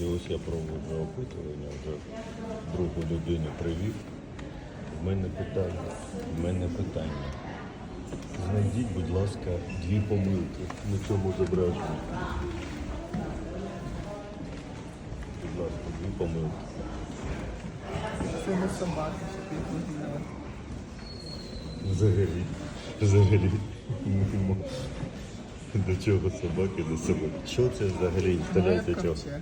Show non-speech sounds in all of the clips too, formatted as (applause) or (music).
Друзі, ось я проводжу опитування, вже другу людину привів. В мене питання. В мене питання. Знайдіть, будь ласка, дві помилки на цьому зображенні. Будь ласка, дві помилки. Це не собака, щоб їх вигнали. Взагалі. Взагалі. До чого собаки, до собаки. Що це взагалі інсталяція чого? ковчег.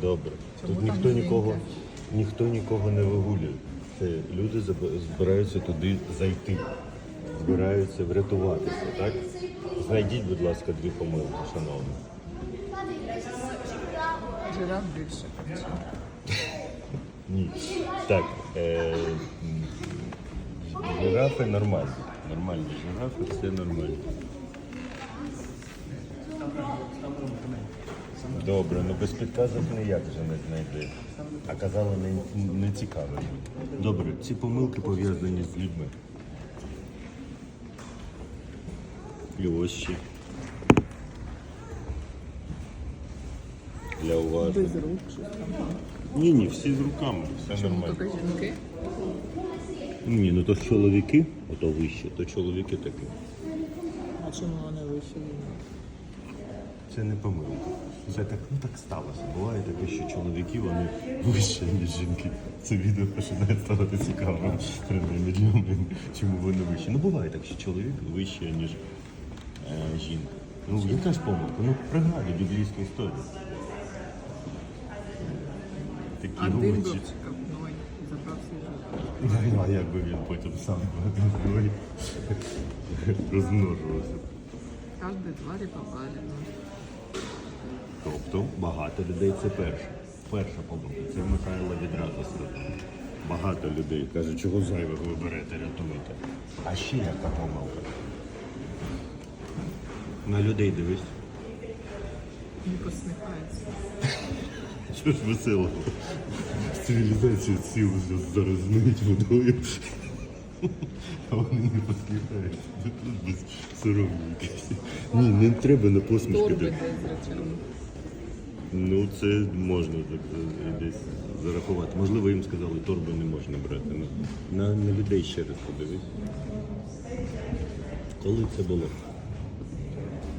Добре. Чому Тут там ніхто нікого, ніхто нікого не вигулює. Це люди заб- збираються туди зайти, збираються врятуватися, так? Знайдіть, будь ласка, дві помилки, шановні. Жираф більше. (laughs) Ні. Так. Е, м, жирафи нормальні. Нормальні жирафи, все нормально. Добре, ну без підказок ніяк вже не знайти. А казали, не, не цікаво. Добре, ці помилки пов'язані з людьми. І ось ще. Для уважних. Без рук, щось там. Ні, ні, всі з руками, все нормально. Тільки жінки. Ні, ну то ж чоловіки, ото вище, то чоловіки такі. А чому вони вищі від? Це не помилка. Це так, ну так сталося. Буває таке, що чоловіки вони вищі, ніж жінки. Це відео починає ставати цікавим принаймні для мене. Чому вони вищі? Ну буває так, що чоловік вищий, ніж е, жінка. Ну, яка ж помилка? Ну, пригадуй біблійську історію. Такі Один був гуманці. копной забрав свій. Ну, а як би він потім сам розмножувався. Кожні тварі попали. Тобто багато людей це перше. Перша помилка. Це Михайло відразу сказав. Багато людей каже, чого зайвих ви берете, рятуєте. А ще яка помилка? На людей дивись. Не посміхається. (laughs) Що ж веселого? В цивілізації зараз знають водою. А вони не посміхаються. Тут без соромні якісь. Ні, не треба на посмішки. Торби так. десь зречено. Ну, це можна так десь зарахувати. Можливо, їм сказали, торби не можна брати. Ну, На, на людей ще раз подивись. Коли це було?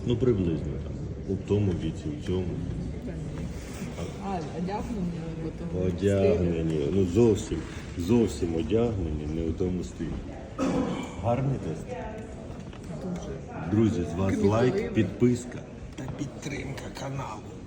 Ну, приблизно там. У тому віці, у цьому. А, одягнені, тому Одягнені. Ну зовсім, зовсім одягнені, не у тому стилі. Гарний тест. Дуже. Друзі, з вас лайк, підписка та підтримка каналу.